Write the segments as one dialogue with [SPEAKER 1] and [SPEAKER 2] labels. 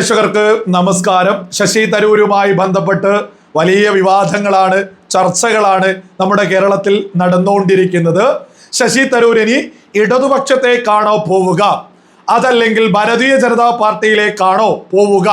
[SPEAKER 1] പ്രേക്ഷകർക്ക് നമസ്കാരം. ശശി തരൂരുമായി ബന്ധപ്പെട്ട് വലിയ വിവാദങ്ങളാണ് ചർച്ചകളാണ് നമ്മുടെ കേരളത്തിൽ നടന്നുകൊണ്ടിരിക്കുന്നത്. ശശി തരൂർ ഇനി ഇടതുപക്ഷത്തേക്കാണോ പോവുക? അതല്ലെങ്കിൽ ഭാരതീയ ജനതാ പാർട്ടിയിലേക്കാണോ പോവുക?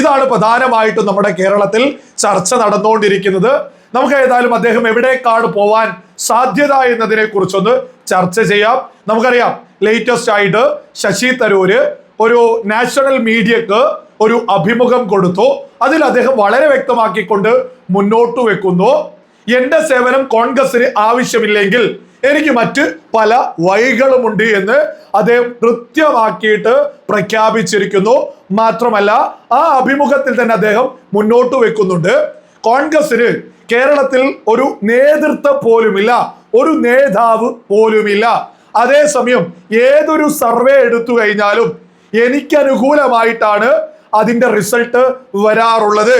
[SPEAKER 1] ഇതാണ് പ്രധാനമായിട്ടും നമ്മുടെ കേരളത്തിൽ ചർച്ച നടന്നുകൊണ്ടിരിക്കുന്നത്. നമുക്ക് ഏതായാലും അദ്ദേഹം എവിടേക്കാണ് പോവാൻ സാധ്യത എന്നതിനെ കുറിച്ചൊന്ന് ചർച്ച ചെയ്യാം. നമുക്കറിയാം ലേറ്റസ്റ്റ് ആയിട്ട് ശശി തരൂര് ഒരു നാഷണൽ മീഡിയക്ക് ഒരു അഭിമുഖം കൊടുത്തു. അതിൽ അദ്ദേഹം വളരെ വ്യക്തമാക്കിക്കൊണ്ട് മുന്നോട്ട് വെക്കുന്നു. എന്റെ സേവനം കോൺഗ്രസിന് ആവശ്യമില്ലെങ്കിൽ എനിക്ക് മറ്റ് പല വഴികളുമുണ്ട് എന്ന് അദ്ദേഹം കൃത്യമാക്കിയിട്ട് പ്രഖ്യാപിച്ചിരിക്കുന്നു. മാത്രമല്ല ആ അഭിമുഖത്തിൽ തന്നെ അദ്ദേഹം മുന്നോട്ട് വെക്കുന്നുണ്ട്. കോൺഗ്രസിന് കേരളത്തിൽ ഒരു നേതൃത്വം പോലുമില്ല ഒരു നേതാവ് പോലുമില്ല. അതേസമയം ഏതൊരു സർവേ എടുത്തു കഴിഞ്ഞാലും എനിക്ക് അനുകൂലമായിട്ടാണ് അതിന്റെ റിസൾട്ട് വരാറുള്ളത്.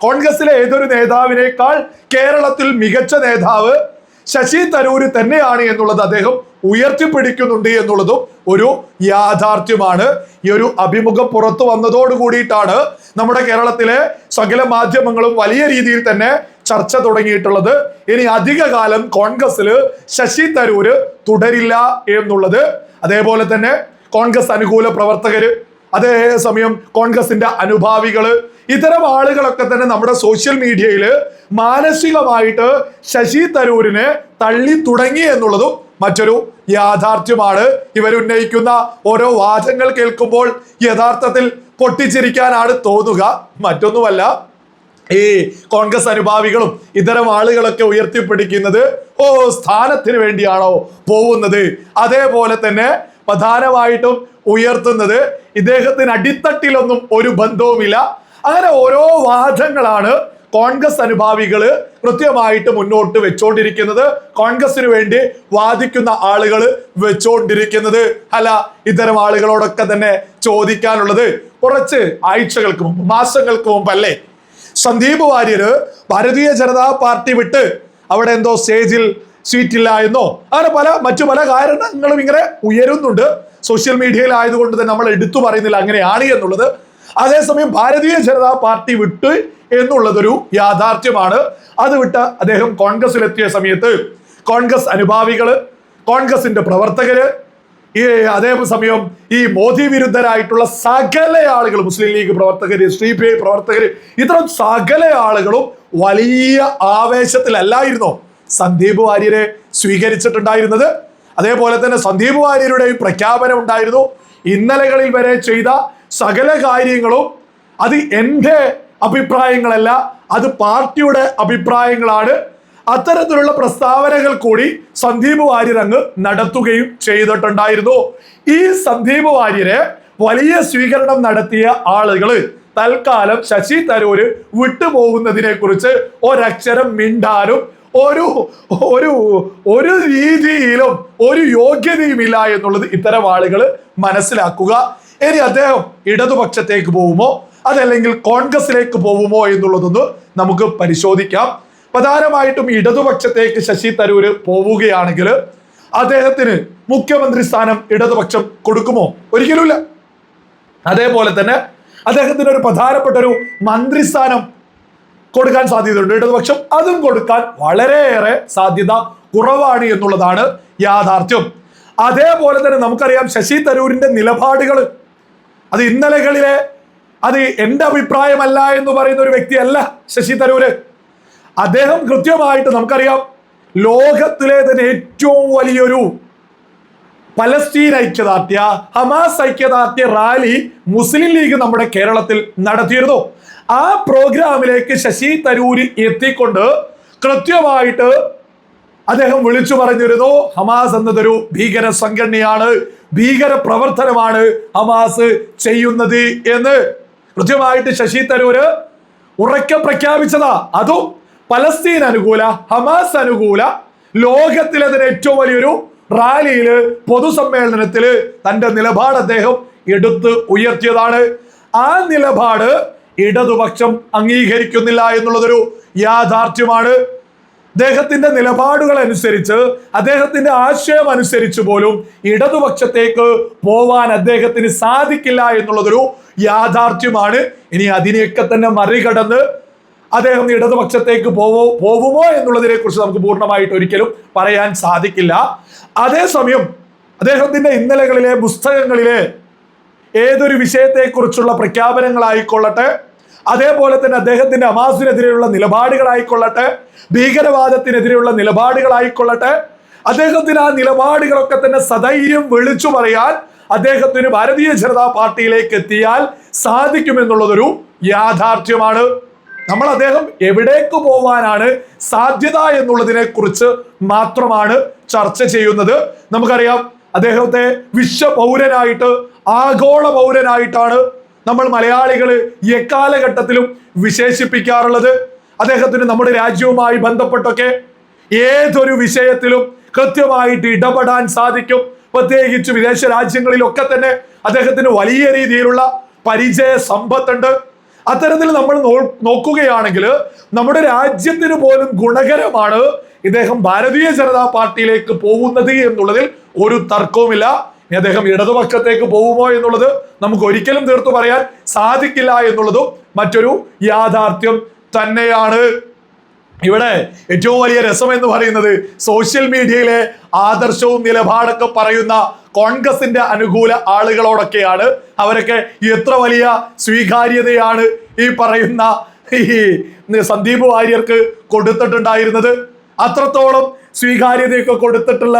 [SPEAKER 1] കോൺഗ്രസിലെ ഏതൊരു നേതാവിനേക്കാൾ കേരളത്തിൽ മികച്ച നേതാവ് ശശി തരൂര് തന്നെയാണ് എന്നുള്ളത് അദ്ദേഹം ഉയർത്തിപ്പിടിക്കുന്നുണ്ട് എന്നുള്ളതും ഒരു യാഥാർത്ഥ്യമാണ്. ഈ ഒരു അഭിമുഖം പുറത്തു വന്നതോട് കൂടിയിട്ടാണ് നമ്മുടെ കേരളത്തിലെ സകല മാധ്യമങ്ങളും വലിയ രീതിയിൽ തന്നെ ചർച്ച തുടങ്ങിയിട്ടുള്ളത്. ഇനി അധിക കാലം കോൺഗ്രസ്സിൽ ശശി തരൂര് തുടരില്ല എന്നുള്ളത്. അതേപോലെ തന്നെ കോൺഗ്രസ് അനുകൂല പ്രവർത്തകര് അതേസമയം കോൺഗ്രസിന്റെ അനുഭാവികൾ ഇത്തരം ആളുകളൊക്കെ തന്നെ നമ്മുടെ സോഷ്യൽ മീഡിയയിൽ മാനസികമായിട്ട് ശശി തരൂരിനെ തള്ളി തുടങ്ങി എന്നുള്ളതും മറ്റൊരു യാഥാർത്ഥ്യമാണ്. ഇവരുന്നയിക്കുന്ന ഓരോ വാദങ്ങൾ കേൾക്കുമ്പോൾ യഥാർത്ഥത്തിൽ പൊട്ടിച്ചിരിക്കാനാണ് തോന്നുക. മറ്റൊന്നുമല്ല ഈ കോൺഗ്രസ് അനുഭാവികളും ഇത്തരം ആളുകളൊക്കെ ഉയർത്തിപ്പിടിക്കുന്നത് ഓ സ്ഥാനത്തിന് വേണ്ടിയാണോ പോകുന്നത്? അതേപോലെ തന്നെ പ്രധാനമായിട്ടും ഉയർത്തുന്നത് ഇദ്ദേഹത്തിന് അടിത്തട്ടിലൊന്നും ഒരു ബന്ധവുമില്ല. അങ്ങനെ ഓരോ വാദങ്ങളാണ് കോൺഗ്രസ് അനുഭാവികൾ കൃത്യമായിട്ട് മുന്നോട്ട് വെച്ചോണ്ടിരിക്കുന്നത്. കോൺഗ്രസിന് വേണ്ടി വാദിക്കുന്ന ആളുകൾ വെച്ചോണ്ടിരിക്കുന്നത് അല്ല ഇത്തരം ആളുകളോടൊക്കെ തന്നെ ചോദിക്കാനുള്ളത് കുറച്ച് ആഴ്ചകൾക്ക് മുമ്പ് മാസങ്ങൾക്ക് മുമ്പല്ലേ? സന്ദീപ് വാര്യര് ഭാരതീയ ജനതാ പാർട്ടി വിട്ട് അവിടെ എന്തോ സ്റ്റേജിൽ സീറ്റ് ഇല്ല എന്നോ? അങ്ങനെ പല മറ്റു പല കാരണങ്ങളും ഇങ്ങനെ ഉയരുന്നുണ്ട്. സോഷ്യൽ മീഡിയയിൽ ആയതുകൊണ്ട് തന്നെ നമ്മൾ എടുത്തു പറയുന്നില്ല അങ്ങനെയാണ് എന്നുള്ളത്. അതേസമയം ഭാരതീയ ജനതാ പാർട്ടി വിട്ട് എന്നുള്ളതൊരു യാഥാർത്ഥ്യമാണ്. അത് വിട്ട് അദ്ദേഹം കോൺഗ്രസിലെത്തിയ സമയത്ത് കോൺഗ്രസ് അനുഭാവികൾ കോൺഗ്രസിന്റെ പ്രവർത്തകര് ഈ അതേ സമയം ഈ മോദി വിരുദ്ധരായിട്ടുള്ള സകല ആളുകൾ മുസ്ലിം ലീഗ് പ്രവർത്തകര് ശ്രീ പി ഐ ഇത്തരം സകല ആളുകളും വലിയ ആവേശത്തിലല്ലായിരുന്നോ? സന്ദീപ് വാര്യരെ സ്വീകരിച്ചിട്ടുണ്ടായിരുന്നത്. അതേപോലെ തന്നെ സന്ദീപ് വാര്യരുടെ പ്രഖ്യാപനം ഉണ്ടായിരുന്നു. ഇന്നലകളിൽ വരെ ചെയ്ത സകല കാര്യങ്ങളും അത് എന്റെ അഭിപ്രായങ്ങളല്ല അത് പാർട്ടിയുടെ അഭിപ്രായങ്ങളാണ്. അത്തരത്തിലുള്ള പ്രസ്താവനകൾ കൂടി സന്ദീപ് വാര്യർ അങ്ങ് നടത്തുകയും ചെയ്തിട്ടുണ്ടായിരുന്നു. ഈ സന്ദീപ് വാര്യരെ വലിയ സ്വീകരണം നടത്തിയ ആളുകൾ തൽക്കാലം ശശി തരൂര് വിട്ടുപോകുന്നതിനെ കുറിച്ച് ഒരക്ഷരം മിണ്ടാനും ഒരു ഒരു ഒരു രീതിയിലും ഒരു യോഗ്യതയുമില്ല എന്നുള്ളത് ഇത്തരം ആളുകൾ മനസ്സിലാക്കുക. ഇനി അദ്ദേഹം ഇടതുപക്ഷത്തേക്ക് പോകുമോ? അതല്ലെങ്കിൽ കോൺഗ്രസിലേക്ക് പോകുമോ എന്നുള്ളതൊന്ന് നമുക്ക് പരിശോധിക്കാം. പ്രധാനമായിട്ടും ഇടതുപക്ഷത്തേക്ക് ശശി തരൂര് പോവുകയാണെങ്കിൽ അദ്ദേഹത്തിന് മുഖ്യമന്ത്രി സ്ഥാനം ഇടതുപക്ഷം കൊടുക്കുമോ? ഒരിക്കലുമില്ല. അതേപോലെ തന്നെ അദ്ദേഹത്തിന് ഒരു പ്രധാനപ്പെട്ട ഒരു മന്ത്രിസ്ഥാനം കൊടുക്കാൻ സാധ്യതയുണ്ട് ഇടതുപക്ഷം അതും കൊടുക്കാൻ വളരെയേറെ സാധ്യത കുറവാണ് എന്നുള്ളതാണ് യാഥാർത്ഥ്യം. അതേപോലെ തന്നെ നമുക്കറിയാം ശശി തരൂരിന്റെ നിലപാടുകൾ അത് ഇന്നലകളിലെ അത് എന്റെ അഭിപ്രായമല്ല എന്ന് പറയുന്ന ഒരു വ്യക്തിയല്ല ശശി തരൂര്. അദ്ദേഹം കൃത്യമായിട്ട് നമുക്കറിയാം ലോകത്തിലെ തന്നെ ഏറ്റവും വലിയൊരു പലസ്തീൻ ഐക്യദാർഢ്യ ഹമാസ് ഐക്യദാർഢ്യ റാലി മുസ്ലിം ലീഗ് നമ്മുടെ കേരളത്തിൽ നടത്തിയിരുന്നു. ആ പ്രോഗ്രാമിലേക്ക് ശശി തരൂര് എത്തിക്കൊണ്ട് കൃത്യമായിട്ട് അദ്ദേഹം വിളിച്ചു പറഞ്ഞിരുന്നു ഹമാസ് എന്നതൊരു ഭീകര സംഘടനയാണ് ഭീകര പ്രവർത്തനമാണ് ഹമാസ് ചെയ്യുന്നത് എന്ന്. കൃത്യമായിട്ട് ശശി തരൂര് ഉറക്കെ പ്രഖ്യാപിച്ചതാ. അതും പലസ്തീൻ അനുകൂല ഹമാസ് അനുകൂല ലോകത്തിലെ ഏറ്റവും വലിയൊരു റാലിയിൽ പൊതുസമ്മേളനത്തിൽ തന്റെ നിലപാട് അദ്ദേഹം എടുത്ത് ഉയർത്തിയതാണ്. ആ നിലപാട് ഇടതുപക്ഷം അംഗീകരിക്കുന്നില്ല എന്നുള്ളതൊരു യാഥാർത്ഥ്യമാണ്. അദ്ദേഹത്തിന്റെ നിലപാടുകൾ അനുസരിച്ച് അദ്ദേഹത്തിന്റെ ആശയം അനുസരിച്ച് പോലും ഇടതുപക്ഷത്തേക്ക് പോവാൻ അദ്ദേഹത്തിന് സാധിക്കില്ല എന്നുള്ളതൊരു യാഥാർത്ഥ്യമാണ്. ഇനി അതിനെയൊക്കെ തന്നെ മറികടന്ന് അദ്ദേഹം ഇടതുപക്ഷത്തേക്ക് പോവോ പോവുമോ എന്നുള്ളതിനെ കുറിച്ച് നമുക്ക് പൂർണമായിട്ട് ഒരിക്കലും പറയാൻ സാധിക്കില്ല. അതേസമയം അദ്ദേഹത്തിന്റെ ഇന്നലകളിലെ പുസ്തകങ്ങളിലെ ഏതൊരു വിഷയത്തെക്കുറിച്ചുള്ള പ്രഖ്യാപനങ്ങളായിക്കൊള്ളട്ടെ അതേപോലെ തന്നെ അദ്ദേഹത്തിന്റെ അമാസിനെതിരെയുള്ള നിലപാടുകളായിക്കൊള്ളട്ടെ ഭീകരവാദത്തിനെതിരെയുള്ള നിലപാടുകളായിക്കൊള്ളട്ടെ അദ്ദേഹത്തിന് ആ നിലപാടുകളൊക്കെ തന്നെ സധൈര്യം വിളിച്ചു പറയാൻ അദ്ദേഹത്തിന് ഭാരതീയ ജനതാ പാർട്ടിയിലേക്ക് എത്തിയാൽ സാധിക്കുമെന്നുള്ളതൊരു യാഥാർത്ഥ്യമാണ്. നമ്മൾ അദ്ദേഹം എവിടേക്ക് പോവാനാണ് സാധ്യത എന്നുള്ളതിനെ കുറിച്ച് മാത്രമാണ് ചർച്ച ചെയ്യുന്നത്. നമുക്കറിയാം അദ്ദേഹത്തെ വിശ്വ പൗരനായിട്ട് ആഗോള പൗരനായിട്ടാണ് നമ്മൾ മലയാളികൾ എക്കാലഘട്ടത്തിലും വിശേഷിപ്പിക്കാറുള്ളത്. അദ്ദേഹത്തിന് നമ്മുടെ രാജ്യവുമായി ബന്ധപ്പെട്ടൊക്കെ ഏതൊരു വിഷയത്തിലും കൃത്യമായിട്ട് ഇടപെടാൻ സാധിക്കും. പ്രത്യേകിച്ച് വിദേശ രാജ്യങ്ങളിലൊക്കെ തന്നെ അദ്ദേഹത്തിന് വലിയ രീതിയിലുള്ള പരിചയ സമ്പത്തുണ്ട്. അത്തരത്തിൽ നമ്മൾ നോക്കുകയാണെങ്കിൽ നമ്മുടെ രാജ്യത്തിന് പോലും ഗുണകരമാണ് ഇദ്ദേഹം ഭാരതീയ ജനതാ പാർട്ടിയിലേക്ക് പോകുന്നത് എന്നുള്ളതിൽ ഒരു തർക്കവുമില്ല. ഇനി അദ്ദേഹം ഇടതുപക്ഷത്തേക്ക് പോകുമോ എന്നുള്ളത് നമുക്ക് ഒരിക്കലും തീർത്തു പറയാൻ സാധിക്കില്ല എന്നുള്ളതും മറ്റൊരു യാഥാർത്ഥ്യം തന്നെയാണ്. ഇവിടെ ഏറ്റവും വലിയ രസം എന്ന് പറയുന്നത് സോഷ്യൽ മീഡിയയിലെ ആദർശവും നിലപാടൊക്കെ പറയുന്ന കോൺഗ്രസിന്റെ അനുകൂല ആളുകളോടൊക്കെയാണ്. അവരൊക്കെ എത്ര വലിയ സ്വീകാര്യതയാണ് ഈ പറയുന്ന ഈ സന്ദീപ് വാര്യർക്ക് കൊടുത്തിട്ടുണ്ടായിരുന്നത്. അത്രത്തോളം സ്വീകാര്യതയൊക്കെ കൊടുത്തിട്ടുള്ള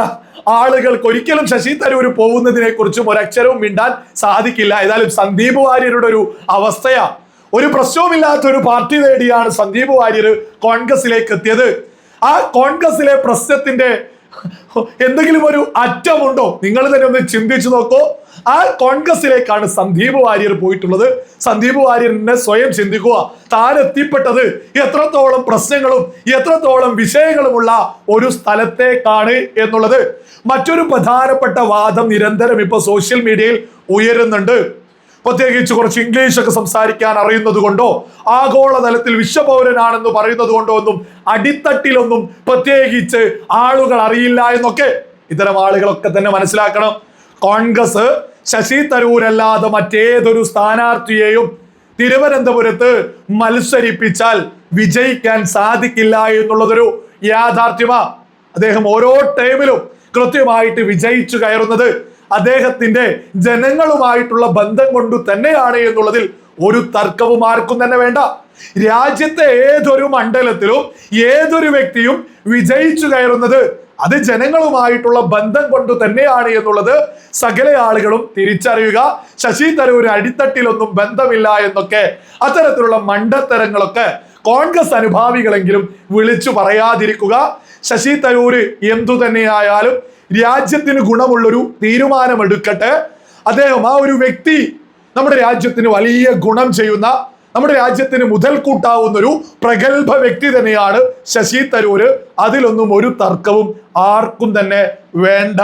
[SPEAKER 1] ആളുകൾക്ക് ഒരിക്കലും ശശി തരൂർ പോകുന്നതിനെ കുറിച്ചും ഒരക്ഷരവും മിണ്ടാൻ സാധിക്കില്ല. ഏതായാലും സന്ദീപ് വാര്യരുടെ ഒരു അവസ്ഥയാ. ഒരു പ്രശ്നവുമില്ലാത്ത ഒരു പാർട്ടി നേടിയാണ് സന്ദീപ് വാര്യർ കോൺഗ്രസിലേക്ക് എത്തിയത്. ആ കോൺഗ്രസിലെ പ്രശ്നത്തിന്റെ എന്തെങ്കിലും ഒരു അറ്റമുണ്ടോ? നിങ്ങൾ തന്നെ ഒന്ന് ചിന്തിച്ചു നോക്കൂ. ആ കോൺഗ്രസിലേക്കാണ് സന്ദീപ് വാര്യർ പോയിട്ടുള്ളത്. സന്ദീപ് വാര്യറിനെ സ്വയം ചിന്തിക്കുക. താൻ എത്തിപ്പെട്ടത് എത്രത്തോളം പ്രശ്നങ്ങളും എത്രത്തോളം വിഷയങ്ങളുമുള്ള ഒരു സ്ഥലത്തേക്കാണ് എന്നുള്ളത്. മറ്റൊരു പ്രധാനപ്പെട്ട വാദം നിരന്തരം ഇപ്പൊ സോഷ്യൽ മീഡിയയിൽ ഉയരുന്നുണ്ട്. പ്രത്യേകിച്ച് കുറച്ച് ഇംഗ്ലീഷ് ഒക്കെ സംസാരിക്കാൻ അറിയുന്നത് കൊണ്ടോ ആഗോളതലത്തിൽ വിശ്വപൗരനാണെന്ന് പറയുന്നത് കൊണ്ടോ ഒന്നും അടിത്തട്ടിലൊന്നും പ്രത്യേകിച്ച് ആളുകൾ അറിയില്ല എന്നൊക്കെ ഇത്തരം ആളുകളൊക്കെ തന്നെ മനസ്സിലാക്കണം. കോൺഗ്രസ് ശശി തരൂരല്ലാതെ മറ്റേതൊരു സ്ഥാനാർത്ഥിയെയും തിരുവനന്തപുരത്ത് മത്സരിപ്പിച്ചാൽ വിജയിക്കാൻ സാധിക്കില്ല എന്നുള്ളതൊരു യാഥാർത്ഥ്യമാ. അദ്ദേഹം ഓരോ ടൈമിലും കൃത്യമായിട്ട് വിജയിച്ചു കയറുന്നത് അദ്ദേഹത്തിന്റെ ജനങ്ങളുമായിട്ടുള്ള ബന്ധം കൊണ്ട് തന്നെയാണ് എന്നുള്ളതിൽ ഒരു തർക്കവും ആർക്കും തന്നെ വേണ്ട. രാജ്യത്തെ ഏതൊരു മണ്ഡലത്തിലും ഏതൊരു വ്യക്തിയും വിജയിച്ചു കയറുന്നത് അത് ജനങ്ങളുമായിട്ടുള്ള ബന്ധം കൊണ്ട് തന്നെയാണ് എന്നുള്ളത് സകല ആളുകളും തിരിച്ചറിയുക. ശശി തരൂർ അടിത്തട്ടിലൊന്നും ബന്ധമില്ല എന്നൊക്കെ അത്തരത്തിലുള്ള മണ്ടത്തരങ്ങളൊക്കെ കോൺഗ്രസ് അനുഭാവികളെങ്കിലും വിളിച്ചു പറയാതിരിക്കുക. ശശി തരൂര് എന്തു തന്നെയായാലും രാജ്യത്തിന് ഗുണമുള്ളൊരു തീരുമാനമെടുക്കട്ടെ. അദ്ദേഹം ആ ഒരു വ്യക്തി നമ്മുടെ രാജ്യത്തിന് വലിയ ഗുണം ചെയ്യുന്ന നമ്മുടെ രാജ്യത്തിന് മുതൽക്കൂട്ടാവുന്ന ഒരു പ്രഗത്ഭ വ്യക്തി തന്നെയാണ് ശശി തരൂര്. അതിലൊന്നും ഒരു തർക്കവും ആർക്കും തന്നെ വേണ്ട.